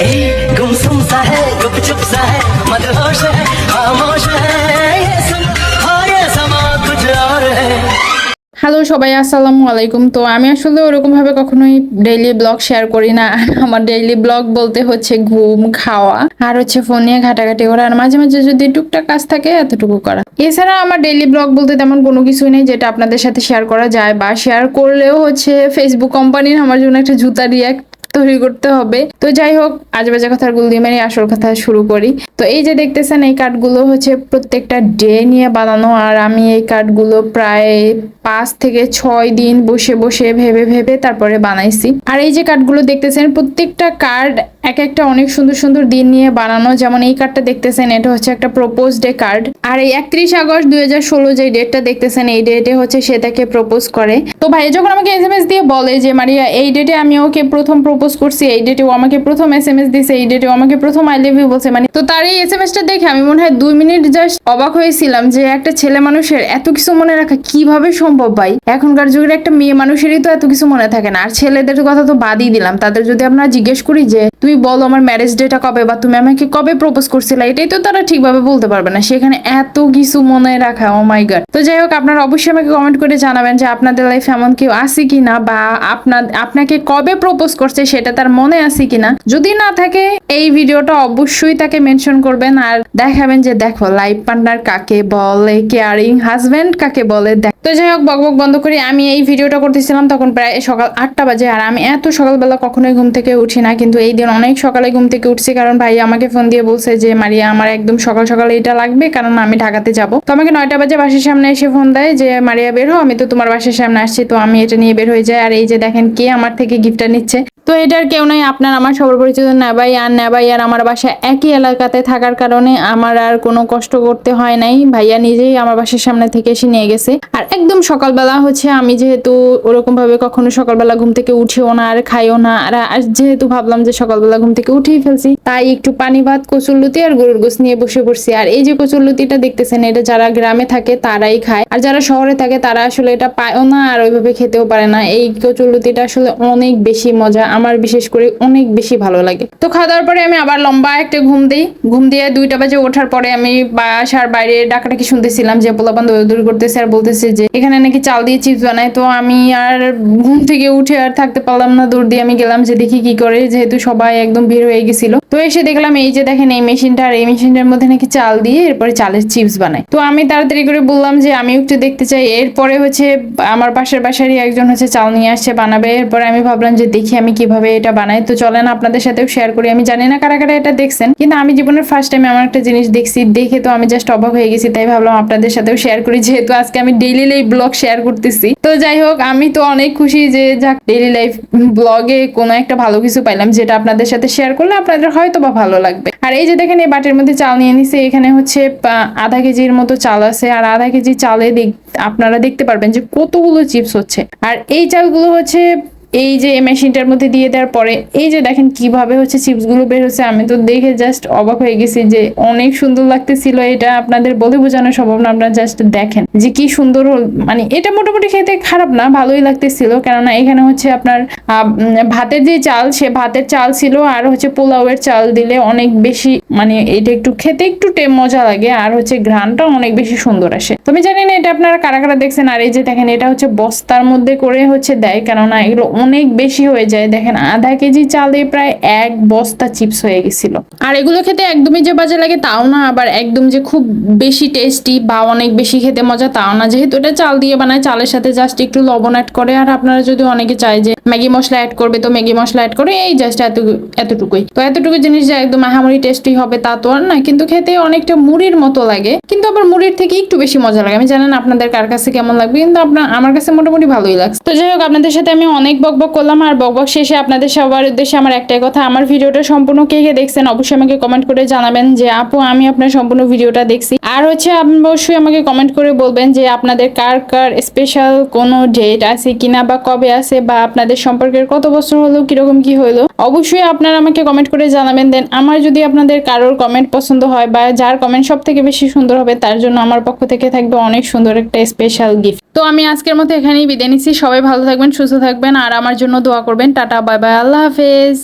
ये गुमसुम सा है गुपचुप सा है मदहोश है खामोश है ये सुन हाँ ये समा कुछ और है হ্যালো সবাই আসসালামু আলাইকুম তো আমি আসলে ওরকম ভাবে কখনোই ডেইলি ব্লগ শেয়ার করি না আমার ডেইলি ব্লগ বলতে হচ্ছে ঘুম খাওয়া আর হচ্ছে ফোন নিয়ে ঘাটাঘাটি করা আর মাঝে মাঝে যদি টুকটাক কাজ থাকে এতটুকু করা এছাড়া আমার ডেইলি ব্লগ বলতে তেমন কোনো কিছুই নেই যেটা আপনাদের সাথে শেয়ার করা যায় বা শেয়ার করলেও হচ্ছে ফেসবুক কোম্পানির আমার জন্য একটা জুতা রিয়াক্ট তৈরি করতে হবে। তো যাই হোক, আজ বাজে কথার গুল দিয়ে মেরে আসল কথা শুরু করি। তো এই যে দেখতেছেন, এই কার্ডগুলো হচ্ছে প্রত্যেকটা ডে নিয়ে বানানো, আর আমি এই কার্ডগুলো প্রায় পাঁচ থেকে ছয় দিন বসে বসে ভেবে ভেবে তারপরে বানাইছি। আর এই যে কার্ডগুলো দেখতেছেন, প্রত্যেকটা কার্ড এক একটা অনেক সুন্দর সুন্দর দিন নিয়ে বানানো। যেমন এই কার্ডটা দেখতেছেন, এটা হচ্ছে একটা প্রপোজ ডে কার্ড আর এই একত্রিশ আগস্ট দুই হাজার ষোলো যে ডেটটা দেখতেছেন, এই ডেটে হচ্ছে সে তাকে প্রপোজ করে। তো ভাই যখন আমাকে এস এম এস দিয়ে বলে যে, মারিয়া, এই ডেটে আমি ওকে প্রথম প্রপোজ করছি, এই ডেটে ও আমাকে প্রথম এস এম এস দিছে, এই ডেটে ও আমাকে প্রথম আই লাভ ইউ বলছে মানে তো তার এই এস এম এসটা দেখে আমি মনে হয় দুই মিনিট জাস্ট অবাক হয়েছিলাম যে, একটা ছেলে মানুষের এত কিছু মনে রাখা কীভাবে সম্ভব ভাই? এখনকার যুগের একটা মেয়ে মানুষেরই তো এত কিছু মনে থাকে না। আর ছেলেদের কথা তো বাদই দিলাম। তাদের যদি আমরা জিজ্ঞেস করি যে তুমি বলো আমার ম্যারেজ ডেটা কবে বা তুমি আমাকে কবে প্রপোজ করছিলে? এটাই তো তারা ঠিকভাবে বলতে পারবে না। সেখানে এত কিছু মনে রাখা ও মাই গড তো যাই হোক, আপনারা অবশ্যই আমাকে কমেন্ট করে জানাবেন যে আপনাদের লাইফ এমন কেউ আছে কিনা বা আপনার আপনাকে কবে প্রপোজ করছে সেটা তার মনে আছে কিনা। যদি না থাকে এই ভিডিওটা অবশ্যই তাকে মেনশন করবেন আর দেখাবেন যে দেখো লাইফ পার্টনার কাকে বলে কেয়ারিং হাজবেন্ড কাকে বলে, দেখ। তো যাই হোক বকবক বন্ধ করি। আমি এই ভিডিওটা করতেছিলাম তখন প্রায় সকাল আটটা বাজে আর আমি এত সকালবেলা কখনোই ঘুম থেকে উঠি না। কিন্তু এই দিন অনেক সকালে ঘুম থেকে উঠছি কারণ ভাই আমাকে ফোন দিয়ে বলছে যে, মারিয়া, আমার একদম সকাল সকালে এটা লাগবে, কারণ আমি ঢাকাতে যাব। তো আমাকে নয়টা বাজে বাসের সামনে এসে ফোন দেয় যে, মারিয়া, বের হো আমি তো তোমার বাসের সামনে আসছি। তো আমি এটা নিয়ে বের হয়ে যাই। আর এই যে দেখেন কে আমার থেকে গিফটটা নিচ্ছে। তো এটার কেউ নাই, আপনার আমার সবার পরিচিত নেবাই আর নেবাই আর আমার বাসা একই এলাকাতে থাকার কারণে আমার আর কোনো কষ্ট করতে হয় নাই। ভাইয়া নিজেই আমার বাসার সামনে থেকে এসে নিয়ে গেছে। আর একদম সকালবেলা হচ্ছে আমি যেহেতু ওরকম ভাবে কখনো সকালবেলা ঘুম থেকে উঠিও না আর খাইও না, আর আর যেহেতু ভাবলাম যে সকালবেলা ঘুম থেকে উঠেই ফেলছি, তাই একটু পানি ভাত, কচুরলুতি আর গরুর গোস নিয়ে বসে পড়ছি। আর এই যে কচুরলুতিটা দেখতেছেন, এটা যারা গ্রামে থাকে তারাই খায়। আর যারা শহরে থাকে তারা আসলে এটা পায়ও না আর ওইভাবে খেতেও পারে না। এই কচুরলুতিটা আসলে অনেক বেশি মজা। আমার বিশেষ করে অনেক বেশি ভালো লাগে। তো খাওয়া দাওয়ার পরে আমি আবার লম্বা একটা ঘুম দিই। ঘুম দিয়ে দুইটা বাজে ওঠার পরে আমি বাসার বাইরে ডাকাটাকি শুনতেছিলাম যে পোলাপান দৌড় করতেছে আর বলতেছে যে এখানে নাকি চাল দিয়ে চিপস বানায়। তো আমি আর ঘুম থেকে উঠে আর থাকতে পারলাম না। দৌড় দিয়ে আমি গেলাম যে দেখি কি করে, যেহেতু সবাই একদম ভিড় হয়ে গেছিল। তো এসে দেখলাম এই যে দেখেন এই মেশিনটা আর এই মেশিনটার মধ্যে নাকি চাল দিয়ে এরপরে চালের চিপস বানায়। তো আমি তাড়াতাড়ি করে বললাম যে আমি একটু দেখতে চাই। এরপরে হচ্ছে আমার পাশের বাসারই একজন হচ্ছে চাল নিয়ে আসছে, বানাবে। এরপরে আমি ভাবলাম যে দেখি আমি কীভাবে এটা বানাই তো চলেন আপনাদের সাথেও শেয়ার করি। আমি জানি না কারা কারা এটা দেখছেন, কিন্তু আমি জীবনের ফার্স্ট টাইম এমন একটা জিনিস দেখছি, দেখে তো আমি জাস্ট অবাক হয়ে গেছি, তাই ভাবলাম আপনাদের সাথেও শেয়ার করি, যেহেতু আজকে আমি ডেইলি লাইফ ব্লগ শেয়ার করতেছি। তো যাই হোক, আমি তো অনেক খুশি যে যাক ডেইলি লাইফ ব্লগে কোনো একটা ভালো কিছু পাইলাম, যেটা আপনাদের সাথে শেয়ার করলে আপনাদের হয়তো বা ভালো লাগবে। আর এই যে দেখেন, এই বাটির মধ্যে চাল নিয়ে নিছে, এখানে হচ্ছে আধা কেজির মতো চাল আছে, আর আধা কেজি চালে আপনারা দেখতে পারবেন যে কতগুলো চিপস হচ্ছে। আর এই চালগুলো হচ্ছে এই যে মেশিনটার মধ্যে দিয়ে দেওয়ার পরে, এই যে দেখেন কীভাবে হচ্ছে চিপসগুলো বের হচ্ছে, আমি তো দেখে জাস্ট অবাক হয়ে গেছি যে অনেক সুন্দর লাগতেছিল। এটা আপনাদের বলে বোঝানো সম্ভব না, আপনারা জাস্ট দেখেন যে কি সুন্দর মানে এটা মোটামুটি খেতে খারাপ না, ভালোই লাগতেছিল। কেননা এখানে হচ্ছে আপনার ভাতের যে চাল, সে ভাতের চাল ছিল আর হচ্ছে পোলাওয়ের চাল দিলে অনেক বেশি মানে এটা একটু খেতে একটু মজা লাগে আর হচ্ছে ঘ্রাণটা অনেক বেশি সুন্দর আসে। তো আমি জানি না এটা আপনারা কারা কারা দেখছেন, আর এই যে দেখেন এটা হচ্ছে বস্তার মধ্যে করে হচ্ছে দেয়, কেননা এগুলো অনেক বেশি হয়ে যায়। দেখেন, আধা কেজি চালে প্রায় এক বস্তা চিপস হয়ে গেছিল। আর এগুলো খেতে একদমই যে বাজে লাগে তাও না, আবার একদম যে খুব বেশি টেস্টি বা অনেক বেশি খেতে মজা তাও না। যেহেতু এটা চাল দিয়ে বানায়, চালের সাথে জাস্ট একটু লবণ অ্যাড করে। আর আপনারা যদি অনেকে চায় যে ম্যাগি মশলা অ্যাড করবে, তো ম্যাগি মশলা অ্যাড করে এই জাস্ট এত, এতটুকুই। তো এতটুকু জিনিস যে একদম আহামরি টেস্টি হবে তা তো আর না, কিন্তু খেতে অনেকটা মুড়ির মতো লাগে। কিন্তু আবার মুড়ির থেকে একটু বেশি মজা লাগে। আমি জানেন আপনাদের কার কাছে কেমন লাগবে, কিন্তু আপনার, আমার কাছে মোটামুটি ভালোই লাগছে। তো যাই হোক, আপনাদের সাথে আমি অনেক বক বক করলাম আর বক বক শেষে আপনাদের সবার উদ্দেশ্যে আমার একটাই কথা, আমার ভিডিওটা সম্পূর্ণ কে কে দেখছেন অবশ্যই আমাকে কমেন্ট করে জানাবেন যে, আপু, আমি আপনার সম্পূর্ণ ভিডিওটা দেখছি। আর হচ্ছে অবশ্যই আমাকে কমেন্ট করে বলবেন যে, আপনাদের কার কার স্পেশাল কোনো ডেট আছে কিনা বা কবে আছে বা আপনাদের সম্পর্কের কত বছর হলো, কীরকম কি হলো? অবশ্যই আপনারা আমাকে কমেন্ট করে জানাবেন। দেন আমার যদি আপনাদের কারোর কমেন্ট পছন্দ হয় বা যার কমেন্ট সব থেকে বেশি সুন্দর হবে, তার জন্য আমার পক্ষ থেকে থাকবে অনেক সুন্দর একটা স্পেশাল গিফট তো আমি আজকের মতো এখানেই বিদায় নিচ্ছি। সবাই ভালো থাকবেন, সুস্থ থাকবেন। আর আমার জন্য দোয়া করবেন। টাটা বাই বাই আল্লাহ হাফেজ।